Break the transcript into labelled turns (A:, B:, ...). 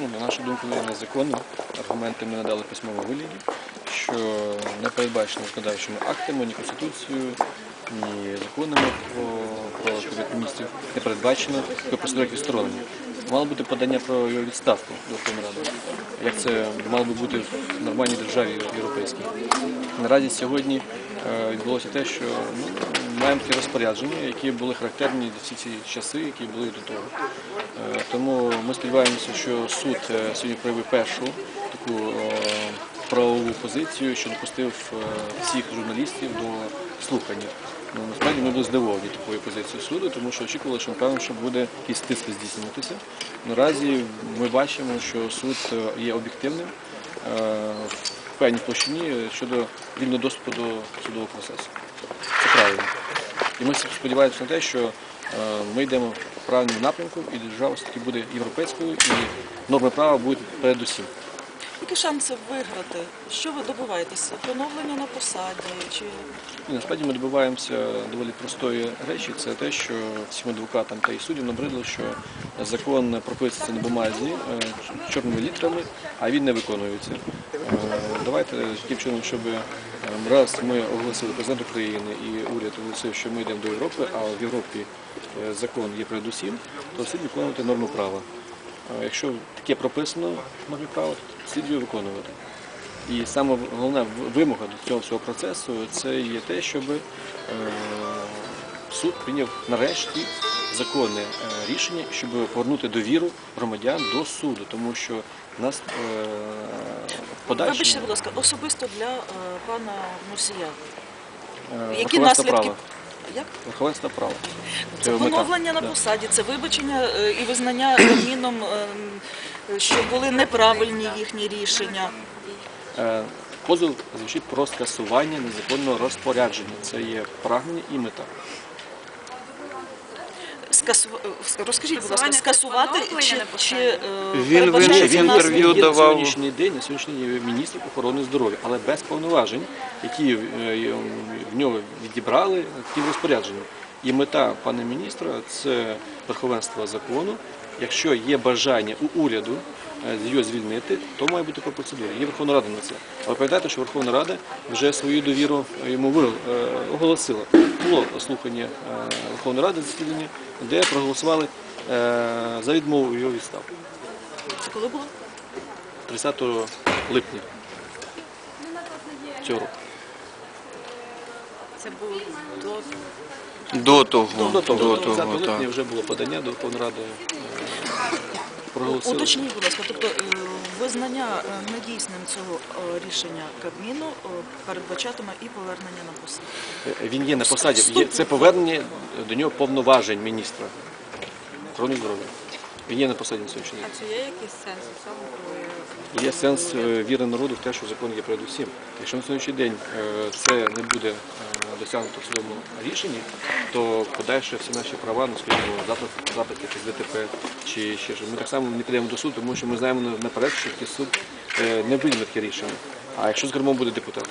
A: ну, на нашу думку, є незаконним. Аргументи ми надали в письмовому вигляді, що не передбачено законодавчими актами, ні Конституцією, ні законами про, Кабінет міністрів не передбачено його процедури відсторонення. Мало бути подання про його відставку до Верховної Ради. Як це мало би бути в нормальній державі європейській. Наразі сьогодні відбулося те, що ну, маємо такі розпорядження, які були характерні всі ці часи, які були до того. Е, Тому ми сподіваємося, що суд е, сьогодні проявив першу таку е, правову позицію, що допустив е, всіх журналістів до слухання. Ну, насправді ми були здивовані такою позицією суду, тому що очікували, що напевно, що буде якийсь тиск здійснюватися. Наразі ми бачимо, що суд е, є об'єктивним е, певній площині щодо вільного доступу до судового процесу. Це правильно. І ми сподіваємося на те, що е, ми йдемо в правильному напрямку, і держава все-таки буде європейською, і норми права будуть передусім.
B: Які шанси виграти? Що ви добиваєтеся? Поновлення на посаді? Чи
A: насправді ми добиваємося доволі простої речі. Це те, що всім адвокатам та і суддям набридло, що закон прописується на бумазі е, чорними літерами, а він не виконується. Давайте чином, щоб е, раз ми оголосили президент України і уряд оголосив, що ми йдемо до Європи, а в Європі е, закон є передусім, то слід виконувати норму права. Якщо таке прописано в нормі права, то слід його виконувати. І саме головна вимога до цього всього процесу це є те, щоб е, суд прийняв нарешті законне рішення, щоб повернути довіру громадян до суду, тому що нас подальшому
B: вибачте, будь ласка, особисто для е, пана Мусія.
A: е,
B: Які
A: верховенство
B: наслідки?
A: права.
B: Як?
A: Верховенство права.
B: Це
A: мета.
B: поновлення на
A: Да.
B: посаді, це вибачення е, і визнання Кабміном, е, що були неправильні їхні рішення.
A: Е, Позов звучить про скасування незаконного розпорядження. Це є прагнення і мета.
B: Скасу... е, Розкажіть, будь ласка, скасувати чи, чи е,
C: Він
B: передбачається
C: винен, він інтерв'ю
A: на
C: давав.
A: сьогоднішній день, на сьогоднішній день є міністр охорони здоров'я, але без повноважень, які е, в нього відібрали таким розпорядженням. І мета пана міністра це верховенство закону. Якщо є бажання у уряду е, його звільнити, то має бути по процедурі. Є Верховна Рада на це. Але пам'ятайте, що Верховна Рада вже свою довіру йому ви- е, оголосила. Було слухання е, Верховної Ради засідання, де проголосували е, за відмову його відставки.
B: Це коли було?
A: 30 липня цього року.
D: Це було до
C: До того,
A: До того,
C: до
A: 30
C: того,
A: липня
C: так.
A: вже було подання до Верховної Ради. Проголосили.
B: Уточніть, будь ласка, тобто е, визнання е, недійсним цього е, рішення Кабміну передбачатиме і повернення на посаду.
A: Він є на посаді. Це повернення до нього повноважень міністра охорони здоров'я. Він є на посаді на сьогоднішній день.
D: а чи є якийсь сенс у цьому, коли
A: Є сенс віри народу в те, що закон є передусім. Якщо на сьогоднішній день це не буде досягнуто в судовому рішенні, то подальше всі наші права, ну скажімо, запит, якийсь ДТП чи ще що. ми так само не підемо до суду, тому що ми знаємо наперед, що такий суд е, не прийме таке рішення. А якщо з кермом буде депутат?